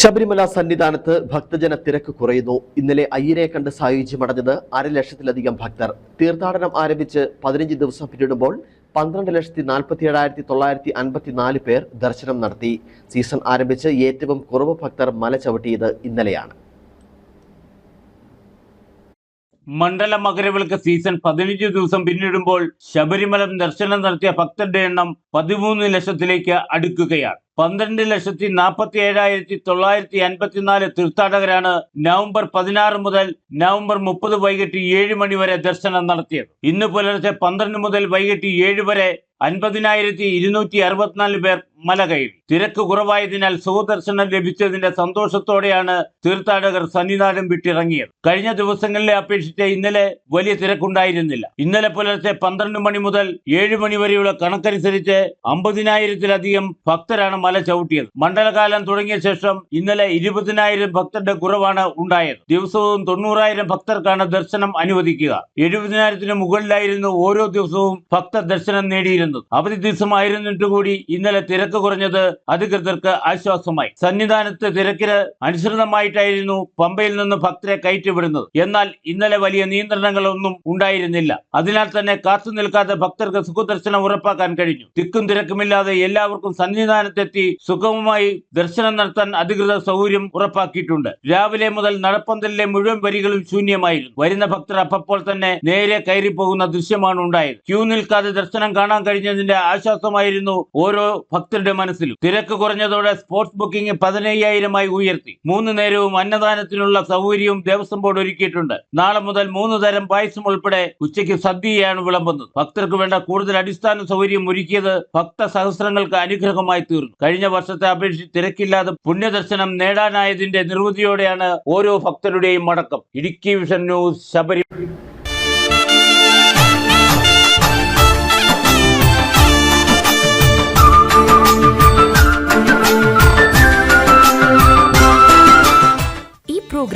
ശബരിമല സന്നിധാനത്ത് ഭക്തജന തിരക്ക് കുറയുന്നു. ഇന്നലെ അയ്യരെ കണ്ട് സായുജ്യമടഞ്ഞത് അരലക്ഷത്തിലധികം ഭക്തർ. തീർത്ഥാടനം ആരംഭിച്ച് പതിനഞ്ച് ദിവസം പിന്നിടുമ്പോൾ പന്ത്രണ്ട് ലക്ഷത്തി നാൽപ്പത്തി ഏഴായിരത്തി തൊള്ളായിരത്തി അൻപത്തിനാല് പേർ ദർശനം നടത്തി. സീസൺ ആരംഭിച്ച് ഏറ്റവും കുറവ് ഭക്തർ മല ചവിട്ടിയത് ഇന്നലെയാണ്. മണ്ഡല മകരവിളക്ക് സീസൺ പതിനഞ്ച് ദിവസം പിന്നിടുമ്പോൾ ശബരിമല ദർശനം നടത്തിയ ഭക്തരുടെ എണ്ണം പതിമൂന്ന് ലക്ഷത്തിലേക്ക് അടുക്കുകയാണ്. പന്ത്രണ്ട് ലക്ഷത്തി നാൽപ്പത്തി ഏഴായിരത്തി തൊള്ളായിരത്തി അൻപത്തിനാല് തീർത്ഥാടകരാണ് നവംബർ പതിനാറ് മുതൽ നവംബർ മുപ്പത് വൈകിട്ട് ഏഴ് മണി വരെ ദർശനം നടത്തിയത്. ഇന്ന് പുലർച്ചെ പന്ത്രണ്ട് മുതൽ വൈകിട്ട് ഏഴ് വരെ അൻപതിനായിരത്തി ഇരുന്നൂറ്റി അറുപത്തിനാല് പേർ മല കയറി. തിരക്ക് കുറവായതിനാൽ സുഖദർശനം ലഭിച്ചതിന്റെ സന്തോഷത്തോടെയാണ് തീർത്ഥാടകർ സന്നിധാനം വിട്ടിറങ്ങിയത്. കഴിഞ്ഞ ദിവസങ്ങളിലെ അപേക്ഷിച്ച് ഇന്നലെ വലിയ തിരക്കുണ്ടായിരുന്നില്ല. ഇന്നലെ പുലർച്ചെ പന്ത്രണ്ട് മണി മുതൽ ഏഴ് മണി വരെയുള്ള കണക്കനുസരിച്ച് അമ്പതിനായിരത്തിലധികം ഭക്തരാണ് മല ചവിട്ടിയത്. മണ്ഡലകാലം തുടങ്ങിയ ശേഷം ഇന്നലെ ഇരുപതിനായിരം ഭക്തരുടെ കുറവാണ് ഉണ്ടായത്. ദിവസവും തൊണ്ണൂറായിരം ഭക്തർക്കാണ് ദർശനം അനുവദിക്കുക. എഴുപതിനായിരത്തിന് മുകളിലായിരുന്നു ഓരോ ദിവസവും ഭക്തർ ദർശനം നേടിയിരുന്നത്. അവധി ദിവസമായിരുന്നിട്ട് കൂടി ഇന്നലെ തിരക്ക് കുറഞ്ഞത് അധികൃതർക്ക് ആശ്വാസമായി. സന്നിധാനത്ത് തിരക്കിന് അനുസൃതമായിട്ടായിരുന്നു പമ്പയിൽ നിന്ന് ഭക്തരെ കയറ്റിവിടുന്നത് എന്നാൽ ഇന്നലെ വലിയ നിയന്ത്രണങ്ങളൊന്നും ഉണ്ടായിരുന്നില്ല. അതിനാൽ തന്നെ കാത്തു നിൽക്കാതെ ഭക്തർക്ക് സുഖദർശനം ഉറപ്പാക്കാൻ കഴിഞ്ഞു. തിക്കും തിരക്കുമില്ലാതെ എല്ലാവർക്കും സന്നിധാനത്തെത്തി സുഗമമായി ദർശനം നടത്താൻ അധികൃതർ സൗകര്യം ഉറപ്പാക്കിയിട്ടുണ്ട്. രാവിലെ മുതൽ നടപ്പന്തലിലെ മുഴുവൻ വരികളും ശൂന്യമായിരുന്നു. വരുന്ന ഭക്തർ അപ്പോൾ തന്നെ നേരെ കയറി പോകുന്ന ദൃശ്യമാണ് ഉണ്ടായത്. ക്യൂ നിൽക്കാതെ ദർശനം കാണാൻ കഴിഞ്ഞതിന്റെ ആശ്വാസമായിരുന്നു ഓരോ ഭക്തരുടെ മനസ്സിലും. തിരക്ക് കുറഞ്ഞതോടെ സ്പോർട്സ് ബുക്കിംഗ് പതിനയ്യായിരമായി ഉയർത്തി. മൂന്ന് നേരവും അന്നദാനത്തിനുള്ള സൗകര്യവും ദേവസ്വം ബോർഡ് ഒരുക്കിയിട്ടുണ്ട്. നാളെ മുതൽ മൂന്ന് തരം പായസം ഉൾപ്പെടെ ഉച്ചയ്ക്ക് സദ്യയാണ് വിളമ്പുന്നത്. ഭക്തർക്ക് വേണ്ട കൂടുതൽ അടിസ്ഥാന സൗകര്യം ഒരുക്കിയത് ഭക്ത സഹസ്രങ്ങൾക്ക് അനുഗ്രഹമായി തീർന്നു. കഴിഞ്ഞ വർഷത്തെ അപേക്ഷിച്ച് തിരക്കില്ലാതെ പുണ്യദർശനം നേടാനായതിന്റെ നിർവൃതിയോടെയാണ് ഓരോ ഭക്തരുടെയും മടക്കം. Idukki vision news Sabari